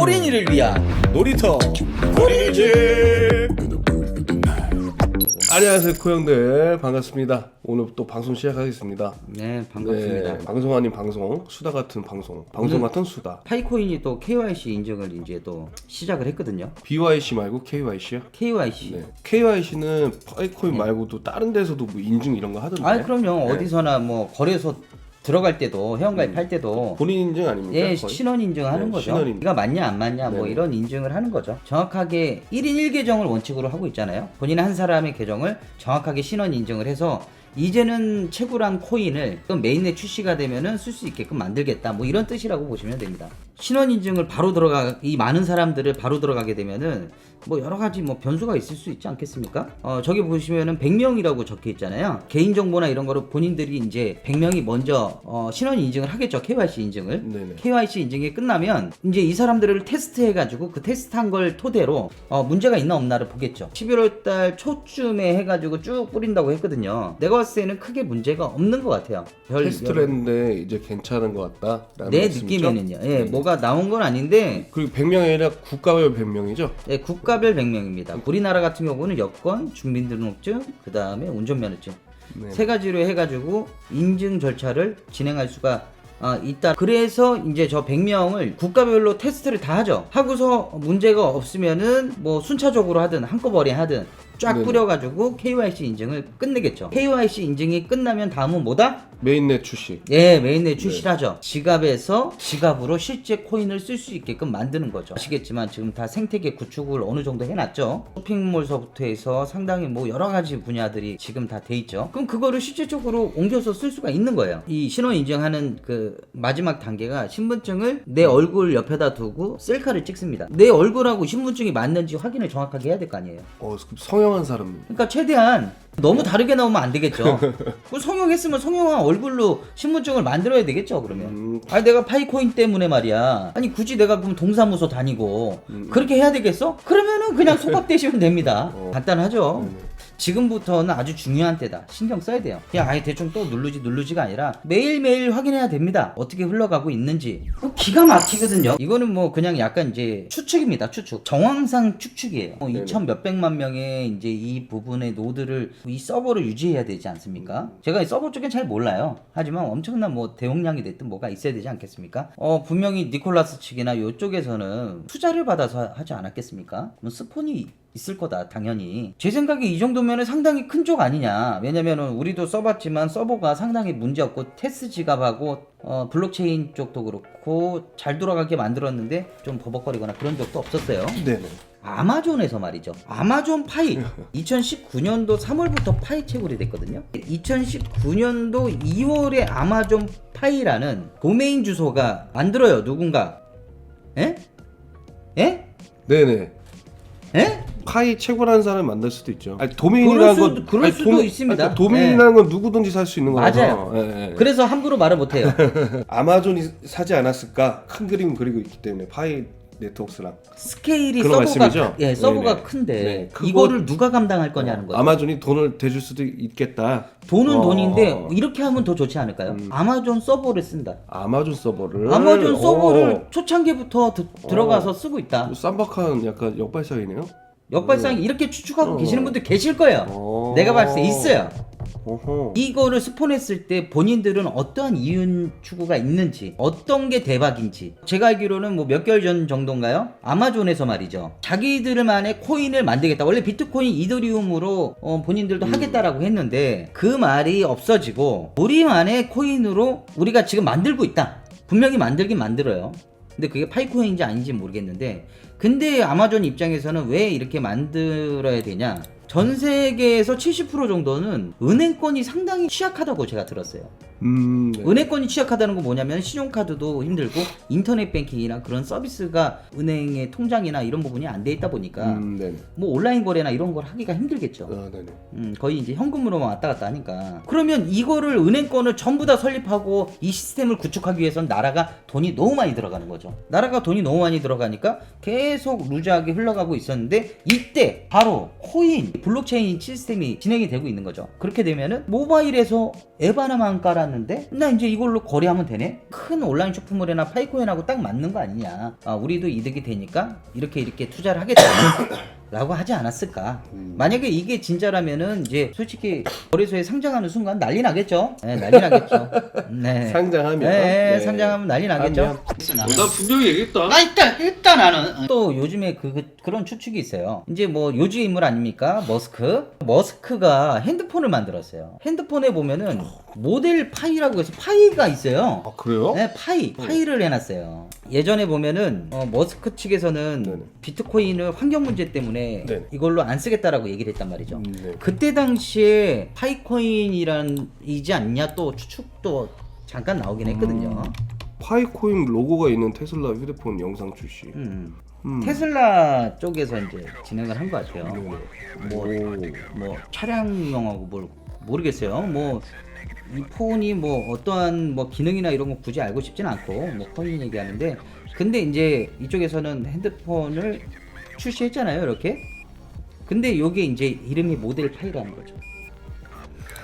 코린이를 위한 놀이터 코린이집 안녕하세요 코형들 반갑습니다 오늘 또 방송 시작하겠습니다 네 반갑습니다. 네, 방송 아닌 방송 수다 같은 방송 방송 같은 수다 파이코인이 또 KYC 인증을 이제 또 시작을 했거든요. BYC 말고 KYC요? KYC. 네. KYC는 파이코인 말고도 다른 데서도 뭐 인증 이런 거 하던데 네. 아 그럼요 어디서나 뭐 거래소 들어갈 때도 회원가입 할 때도 본인 인증 아닙니까? 예 거의? 신원 인증하는 네, 거죠. 신원 인증. 이가 맞냐 안 맞냐 뭐 네네. 이런 인증을 하는 거죠. 정확하게 1인 1계정을 원칙으로 하고 있잖아요. 본인 한 사람의 계정을 정확하게 신원 인증을 해서 이제는 채굴한 코인을 또 메인넷 출시가 되면은 쓸 수 있게끔 만들겠다 뭐 이런 뜻이라고 보시면 됩니다. 신원 인증을 바로 들어가 이 많은 사람들을 바로 들어가게 되면은 뭐 여러 가지 뭐 변수가 있을 수 있지 않겠습니까? 어 저기 보시면은 100명이라고 적혀 있잖아요. 개인 정보나 이런 거를 본인들이 이제 100명이 먼저 어 신원 인증을 하겠죠. KYC 인증을. 네네. KYC 인증이 끝나면 이제 이 사람들을 테스트해 가지고 그 테스트한 걸 토대로 어, 문제가 있나 없나를 보겠죠. 11월 달 초쯤에 해 가지고 쭉 뿌린다고 했거든요. 내가 봤을 때는 크게 문제가 없는 것 같아요. 별 테스트를 했는데 이제 괜찮은 것 같다 내 느낌에는요. 예, 뭐가 나온 건 아닌데 그리고 100명이 아니라 국가별 100명이죠? 예, 국가별 100명입니다. 우리나라 같은 경우는 여권, 주민등록증, 그 다음에 운전면허증 네. 세 가지로 해가지고 인증 절차를 진행할 수가 아, 있다. 그래서 이제 저 100명을 국가별로 테스트를 다 하죠. 하고서 문제가 없으면은 뭐 순차적으로 하든 한꺼번에 하든 쫙 네네. 뿌려가지고 KYC 인증을 끝내겠죠. KYC 인증이 끝나면 다음은 뭐다? 메인넷 출시 예, 메인넷 출시를 하죠. 지갑에서 지갑으로 실제 코인을 쓸 수 있게끔 만드는 거죠. 아시겠지만 지금 다 생태계 구축을 어느 정도 해놨죠. 쇼핑몰서부터 해서 상당히 뭐 여러 가지 분야들이 지금 다 돼 있죠. 그럼 그거를 실질적으로 옮겨서 쓸 수가 있는 거예요. 이 신원 인증하는 그 마지막 단계가 신분증을 내 얼굴 옆에다 두고 셀카를 찍습니다. 내 얼굴하고 신분증이 맞는지 확인을 정확하게 해야 될 거 아니에요. 어, 성형 한 사람 그러니까 최대한 너무 다르게 나오면 안 되겠죠. 그 성형했으면 성형한 얼굴로 신분증을 만들어야 되겠죠. 그러면. 음. 아니 내가 파이코인 때문에 말이야. 아니 굳이 내가 그럼 동사무소 다니고 그렇게 해야 되겠어? 그러면은 그냥 소각되시면 됩니다. 어. 간단하죠. 네네. 지금부터는 아주 중요한 때다. 신경 써야 돼요. 그냥 아예 대충 또 누르지 누르지가 아니라 매일매일 확인해야 됩니다. 어떻게 흘러가고 있는지. 어, 기가 막히거든요. 이거는 뭐 그냥 약간 이제 추측입니다. 추측. 정황상 추측이에요. 뭐 네네. 2천 몇백만 명의 이제 이 부분의 노드를 이 서버를 유지해야 되지 않습니까? 제가 이 서버 쪽엔 잘 몰라요. 하지만 엄청난 뭐 대용량이 됐든 뭐가 있어야 되지 않겠습니까? 어 분명히 니콜라스 측이나 이쪽에서는 투자를 받아서 하지 않았겠습니까? 뭐 스폰이 있을 거다 당연히 제 생각에 이 정도면 상당히 큰 쪽 아니냐 왜냐면은 우리도 써봤지만 서버가 상당히 문제없고 테스 지갑하고 어, 블록체인 쪽도 그렇고 잘 돌아가게 만들었는데 좀 버벅거리거나 그런 적도 없었어요 네네 아마존에서 말이죠. 아마존 파이 2019년도 3월부터 파이 채굴이 됐거든요. 2019년도 2월에 아마존 파이라는 도메인 주소가 만들어요. 누군가? 에? 에? 네네 에? 파이 채굴하는 사람을 만날 수도 있죠. 아니, 도메인이라는 그럴 수도- 건 그럴 수도 있습니다. 아니, 도메인이라는 건 누구든지 살 수 있는 거라서. 맞아요. 예, 예. 그래서 함부로 말을 못해요. 아마존이 사지 않았을까 큰 그림 그리고 있기 때문에 파이 네트워크스랑 스케일이 그런 서버가 말씀이죠? 크- 예 서버가 네네. 큰데 네, 그거- 이거를 누가 감당할 거냐는 거죠. 아마존이 돈을 대줄 수도 있겠다. 돈은 어. 돈인데 이렇게 하면 더 좋지 않을까요? 음. 아마존 서버를 쓴다. 아마존 서버를 아마존 어. 서버를 초창기부터 드- 들어가서 쓰고 있다. 어, 쌈박한 약간 역발상이네요. 역발상 이렇게 추측하고 어. 계시는 분들 계실 거예요. 어. 내가 봤을 때 있어요. 어허. 이거를 스폰했을 때 본인들은 어떠한 이윤 추구가 있는지, 어떤 게 대박인지. 제가 알기로는 뭐 몇 개월 전 정도인가요? 아마존에서 말이죠. 자기들만의 코인을 만들겠다. 원래 비트코인 이더리움으로 어, 본인들도 음. 하겠다라고 했는데 그 말이 없어지고 우리만의 코인으로 우리가 지금 만들고 있다. 분명히 만들긴 만들어요. 근데 그게 파이코인인지 아닌지 모르겠는데 근데 아마존 입장에서는 왜 이렇게 만들어야 되냐 전 세계에서 70% 정도는 은행권이 상당히 취약하다고 제가 들었어요. 음. 네. 은행권이 취약하다는 건 뭐냐면 신용카드도 힘들고 인터넷 뱅킹이나 그런 서비스가 은행의 통장이나 이런 부분이 안 돼 있다 보니까 음, 네. 뭐 온라인 거래나 이런 걸 하기가 힘들겠죠. 아, 네 네. 음, 거의 이제 현금으로만 왔다 갔다 하니까. 그러면 이거를 은행권을 전부 다 설립하고 이 시스템을 구축하기 위해서는 나라가 돈이 너무 많이 들어가는 거죠. 나라가 돈이 너무 많이 들어가니까 계속 루즈하게 흘러가고 있었는데 이때 바로 코인 블록체인 시스템이 진행이 되고 있는 거죠. 그렇게 되면은 모바일에서 앱 하나만 깔았는데 나 이제 이걸로 거래하면 되네. 큰 온라인 쇼핑몰이나 파이코인하고 딱 맞는 거 아니냐. 아, 우리도 이득이 되니까 이렇게 이렇게 투자를 하겠다. 라고 하지 않았을까? 만약에 이게 진짜라면은 이제 솔직히 거래소에 상장하는 순간 난리 나겠죠. 네, 난리 나겠죠. 네. 상장하면 네, 네. 상장하면 난리 나겠죠. 하면. 나 분명히 얘기했다. 아 일단 일단 나는 또 요즘에 그, 그 그런 추측이 있어요. 이제 뭐 요주의 인물 아닙니까? 머스크. 머스크가 핸드폰을 만들었어요. 핸드폰에 보면은 모델 파이라고 해서 파이가 있어요. 아 그래요? 네, 파이, 파이를 해놨어요. 예전에 보면은 어, 머스크 측에서는 네네. 비트코인을 환경 문제 때문에 네네. 이걸로 안 쓰겠다라고 얘기를 했단 말이죠. 음, 네. 그때 당시에 파이코인이란 이지 않냐 또 추측도 잠깐 나오긴 했거든요. 파이코인 로고가 있는 테슬라 휴대폰 영상 출시. 음. 음. 테슬라 쪽에서 이제 진행을 한 것 같아요. 뭐, 오. 뭐 차량용하고 뭘 모르겠어요. 뭐 이 폰이 뭐 어떠한 뭐 기능이나 이런 거 굳이 알고 싶진 않고 뭐 코인 얘기하는데 근데 이제 이쪽에서는 핸드폰을 출시했잖아요, 이렇게. 근데 요게 이제 이름이 모델 파이라는 거죠.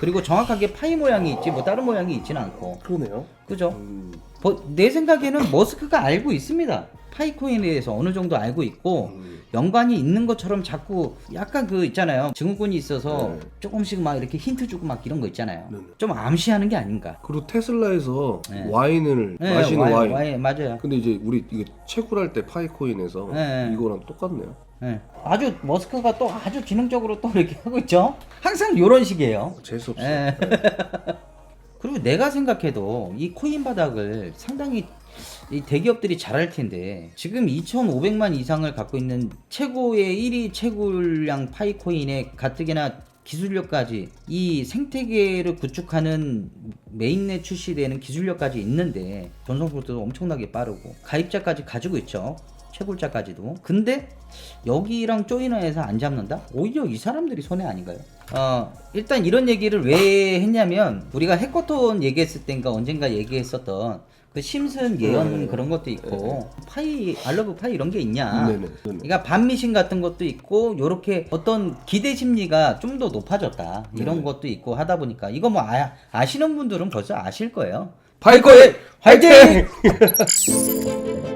그리고 정확하게 파이 모양이 있지 뭐 다른 모양이 있지는 않고 그러네요. 그죠? 음. 뭐, 내 생각에는 머스크가 알고 있습니다. 파이코인에 대해서 어느 정도 알고 있고 음. 연관이 있는 것처럼 자꾸 약간 그 있잖아요. 증후군이 있어서 네. 조금씩 막 이렇게 힌트 주고 막 이런 거 있잖아요. 네 네. 좀 암시하는 게 아닌가. 그리고 테슬라에서 네. 와인을 네, 마시는 와인. 와인, 맞아요. 근데 이제 우리 이게 채굴할 때 파이코인에서 네. 이거랑 똑같네요. 네. 아주 머스크가 또 아주 기능적으로 또 이렇게 하고 있죠. 항상 이런 식이에요. 재수 없어. 예. 그리고 내가 생각해도 이 코인 바닥을 상당히 이 대기업들이 잘할 텐데 지금 2,500만 이상을 갖고 있는 최고의 1위 채굴량 파이코인의 가뜩이나 기술력까지 이 생태계를 구축하는 메인넷 출시되는 기술력까지 있는데 전송 속도도 엄청나게 빠르고 가입자까지 가지고 있죠 채굴자까지도 근데 여기랑 조이너에서 안 잡는다? 오히려 이 사람들이 손해 아닌가요? 어 일단 이런 얘기를 왜 했냐면 우리가 해커톤 얘기했을 땐가 언젠가 얘기했었던 그 심슨 예언 네. 그런 것도 있고 파이 알러브 파이 이런 게 있냐 네네. 네네. 그러니까 반미신 같은 것도 있고 요렇게 어떤 기대 심리가 좀 더 높아졌다 이런 네. 것도 있고 하다 보니까 이거 뭐 아, 아시는 분들은 벌써 아실 거예요 파이코인 화이팅!